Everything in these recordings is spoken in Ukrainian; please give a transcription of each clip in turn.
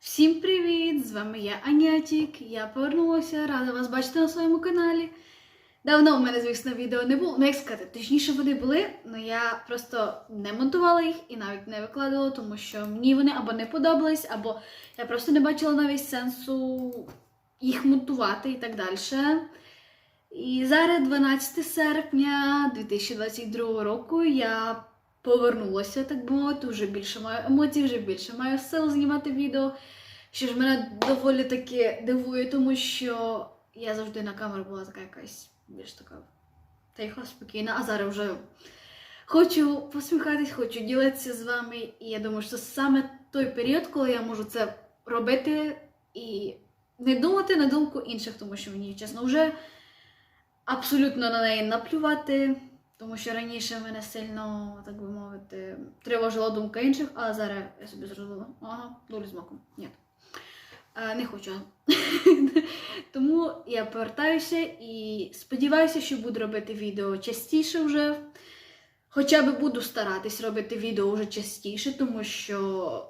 Всім привіт! З вами я Анятік. Я повернулася, рада вас бачити на своєму каналі. Давно в мене, звісно, відео не було. Ну, як сказати, точніше вони були, але я просто не монтувала їх і навіть не викладала, тому що мені вони або не подобались, або я просто не бачила навіть сенсу їх монтувати і так далі. І зараз, 12 серпня 2022 року, я повернулася, так би мовити, вже більше маю емоцій, вже більше маю сил знімати відео. Що ж мене доволі таки дивує, тому що я завжди на камеру була така якась більш така тиха, спокійна, а зараз вже хочу посміхатись, хочу ділитися з вами. І я думаю, що саме той період, коли я можу це робити і не думати на думку інших, тому що мені, чесно, вже абсолютно на неї наплювати. Тому що раніше мене сильно, так би мовити, тривожила думка інших, а зараз я собі зрозуміла. Ага, долі з маком. Ні. Е, не хочу. Тому я повертаюся і сподіваюся, що буду робити відео частіше вже. Хоча б буду старатись робити відео вже частіше, тому що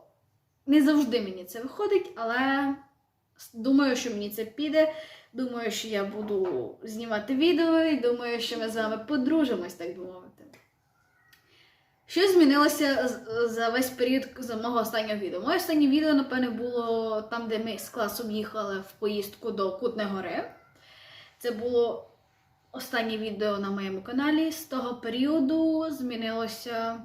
не завжди мені це виходить, але думаю, що мені це піде. Думаю, що я буду знімати відео і думаю, що ми з вами подружимось, так би мовити. Що змінилося за весь період за мого останнього відео? Моє останнє відео, напевне, було там, де ми з класом їхали в поїздку до Кутної гори. Це було останнє відео на моєму каналі. З того періоду змінилося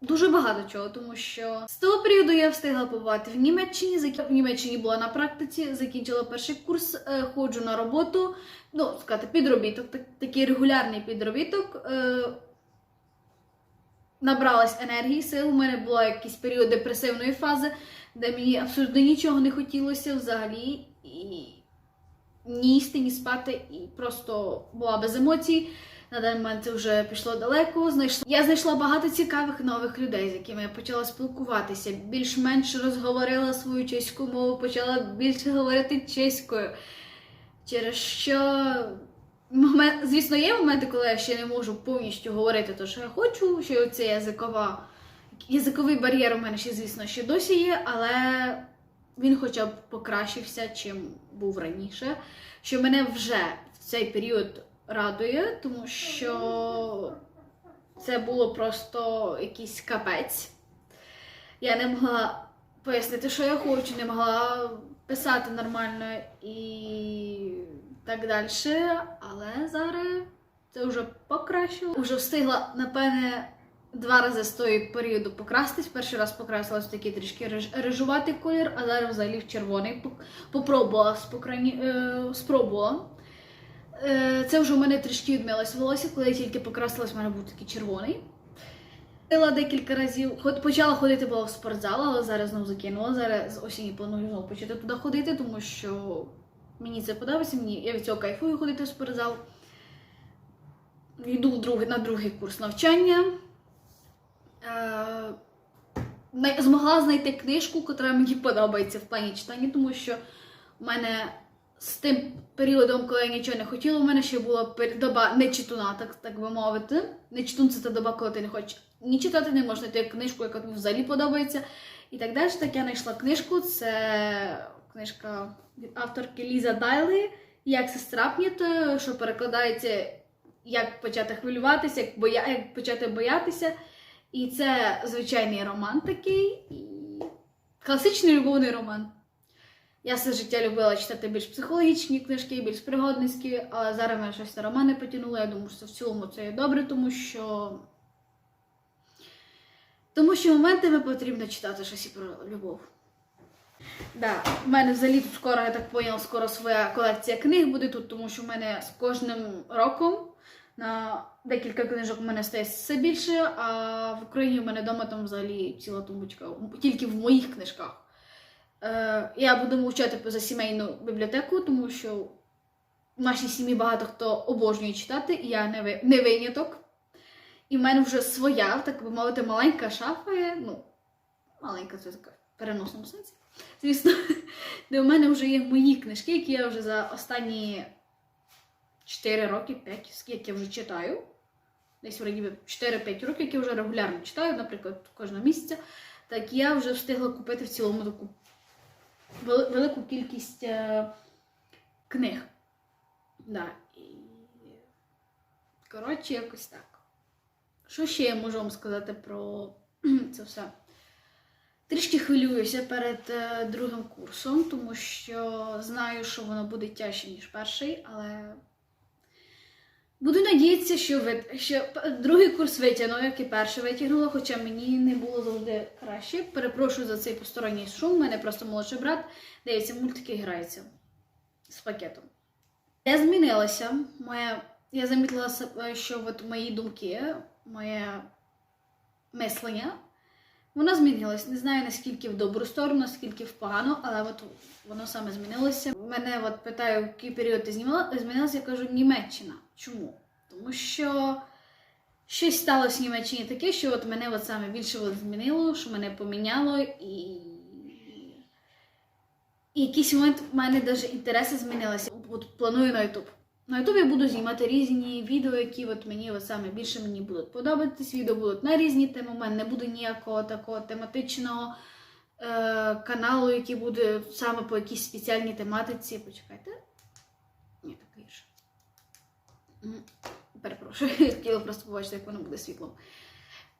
дуже багато чого, тому що з того періоду я встигла побувати в Німеччині. В Німеччині була на практиці, закінчила перший курс, е, ходжу на роботу. Ну, сказати, підробіток, так- такий регулярний підробіток. Е, Набралась енергії, сил. У мене була якийсь період депресивної фази, де мені абсолютно нічого не хотілося взагалі. І ні їсти, ні спати, і просто була без емоцій. На даний момент це вже пішло далеко. Знайшла я знайшла багато цікавих нових людей, з якими я почала спілкуватися. Більш-менш розговорила свою чеську мову, почала більше говорити чеською. Через що, момент, звісно, є моменти, коли я ще не можу повністю говорити те, що я хочу, що це язикова, язиковий бар'єр у мене ще, звісно, ще досі є, але він хоча б покращився, чим був раніше. Що мене вже в цей період радує, тому що це було просто якийсь капець. Я не могла пояснити, що я хочу, не могла писати нормально і так далі. Але зараз це вже покращило. Уже встигла, напевне, два рази з того періоду покрастись. Перший раз покрасилась такий трішки рижуватий колір, а зараз взагалі в червоний. Попробувала, е, спробувала. Е, Це вже у мене трішки відмилось волосся, коли я тільки покрасилась, в мене був такий червоний. Ходила декілька разів, почала ходити була в спортзал, але зараз знову закинула. Зараз з планую знову почати туди ходити, тому що мені це подобається, мені я від цього кайфую ходити в спортзал. Йду в другий, на другий курс навчання. Е, змогла знайти книжку, яка мені подобається в плані читання, тому що в мене з тим періодом, коли я нічого не хотіла, у мене ще була доба нечитуна, так, так би мовити. Нечитун це та доба, коли ти не хочеш ні читати, не можеш знайти книжку, яка тобі взагалі подобається. І так далі. Так я знайшла книжку. Це книжка від авторки Ліза Дайлі Як сестрапніти, що перекладається як почати хвилюватися, як, боя... як почати боятися. І це звичайний роман такий, і класичний любовний роман. Я все життя любила читати більш психологічні книжки, більш пригодницькі, але зараз мене щось на романи потягнуло. Я думаю, що в цілому це є добре, тому що. Тому що моментами потрібно читати щось і про любов. Да, в мене взагалі тут скоро, я так поняла, скоро своя колекція книг буде тут, тому що в мене з кожним роком на декілька книжок в мене стає все більше, а в Україні в мене вдома там взагалі ціла тумбочка, тільки в моїх книжках. Е, я буду мовчати за сімейну бібліотеку, тому що в нашій сім'ї багато хто обожнює читати, і я не, ви- не виняток. І в мене вже своя, так би мовити, маленька шафа є. Ну, маленька це така в переносному сенсі. Звісно, де в мене вже є мої книжки, які я вже за останні 4 роки, 5, скільки я вже читаю. Десь вроді 4-5 років, які я вже регулярно читаю, наприклад, кожного місяця. Так я вже встигла купити в цілому таку велику кількість е, книг. Да. І... Коротше, якось так. Що ще я можу вам сказати про це все? Трішки хвилююся перед е, другим курсом, тому що знаю, що воно буде тяжче, ніж перший, але буду надіятися, що, ви, що другий курс витягну, як і перший витягнула, хоча мені не було завжди краще. Перепрошую за цей посторонній шум. У мене просто молодший брат дивиться мультики і грається з пакетом. Я змінилася. Моя, я замітила, що от мої думки, моє мислення, воно змінилось. Не знаю наскільки в добру сторону, наскільки в погану, але от воно саме змінилося. Мене от питаю, в який період ти змінила, змінилася, я кажу Німеччина. Чому? Тому що щось сталося в Німеччині таке, що от мене от саме більше от змінило, що мене поміняло і. І якийсь момент в мене навіть інтереси змінилися. От планую на YouTube. На я буду знімати різні відео, які от мені от саме більше мені будуть подобатись. Відео будуть на різні теми. У мене не буде ніякого такого тематичного каналу, який буде саме по якійсь спеціальній тематиці. Почекайте. Ні, так гірше. Перепрошую, хотіла просто побачити, як воно буде світлом.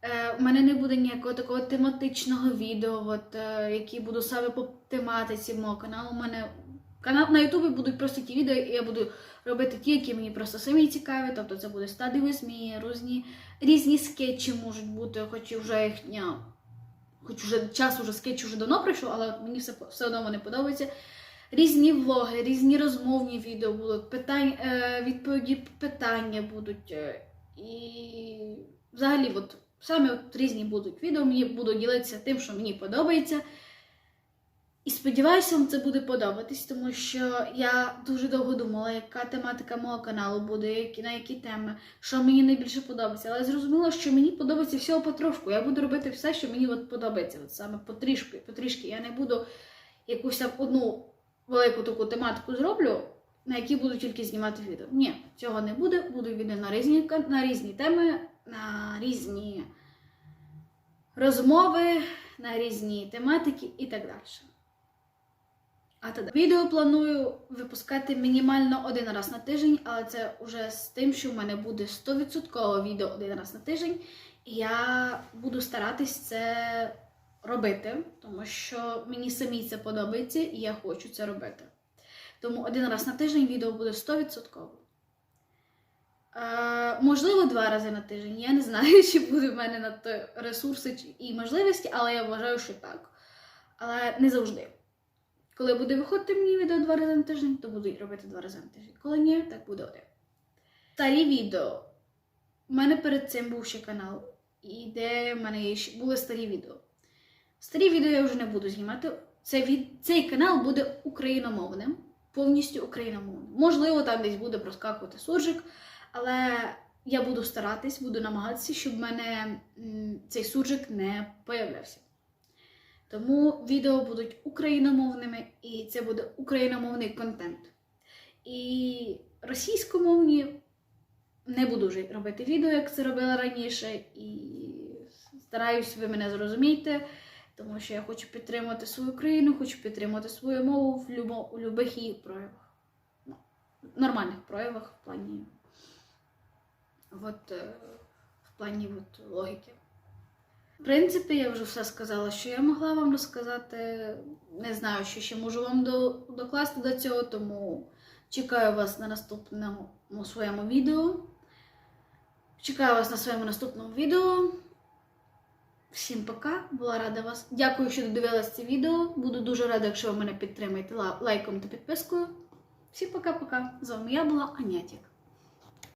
Е, у мене не буде ніякого такого тематичного відео, от, е, які буду саме по тематиці мого каналу. У мене канал на Ютубі будуть просто ті відео, і я буду робити ті, які мені просто самі цікаві. Тобто це буде стади висмії, різні, різні скетчі можуть бути, хоч і вже їхня. Хоч вже час уже скетч уже давно пройшов, але мені все, все одно вони подобаються. Різні влоги, різні розмовні відео будуть, питань, е, відповіді питання будуть. е, і взагалі, от, саме от різні будуть відео, мені буду ділитися тим, що мені подобається. І сподіваюся, вам це буде подобатись, тому що я дуже довго думала, яка тематика мого каналу буде, на які теми, що мені найбільше подобається. Але зрозуміла, що мені подобається всього потрошку. Я буду робити все, що мені от подобається, от саме потрішки, потрішки. Я не буду якусь там одну велику таку тематику зроблю, на якій буду тільки знімати відео. Ні, цього не буде. Буду відео на різні, на різні теми, на різні розмови, на різні тематики і так далі. А тоді відео планую випускати мінімально один раз на тиждень, але це вже з тим, що в мене буде 100% відео один раз на тиждень. І я буду старатись це робити, тому що мені самі це подобається і я хочу це робити. Тому один раз на тиждень відео буде 100%. Е, можливо, два рази на тиждень. Я не знаю, чи буде в мене на то ресурси і можливості, але я вважаю, що так. Але не завжди. Коли буде виходити мені відео два рази на тиждень, то буду робити два рази на тиждень. Коли ні, так буде один. Старі відео. У мене перед цим був ще канал, і де в мене є ще були старі відео. Старі відео я вже не буду знімати. Це від... Цей канал буде україномовним, повністю україномовним. Можливо, там десь буде проскакувати суржик, але я буду старатись, буду намагатися, щоб в мене цей суржик не появлявся. Тому відео будуть україномовними, і це буде україномовний контент. І російськомовні не буду вже робити відео, як це робила раніше, і стараюсь, ви мене зрозумієте, тому що я хочу підтримувати свою країну, хочу підтримувати свою мову в, любо, у любих її проявах. Ну, нормальних проявах в плані, от, е, в плані от, логіки. В принципі, я вже все сказала, що я могла вам розказати. Не знаю, що ще можу вам до, докласти до цього, тому чекаю вас на наступному своєму відео. Чекаю вас на своєму наступному відео. Всім пока, була рада вас. Дякую, що додивились це відео. Буду дуже рада, якщо ви мене підтримаєте лайком та підпискою. Всім пока-пока. З вами я була Анятік.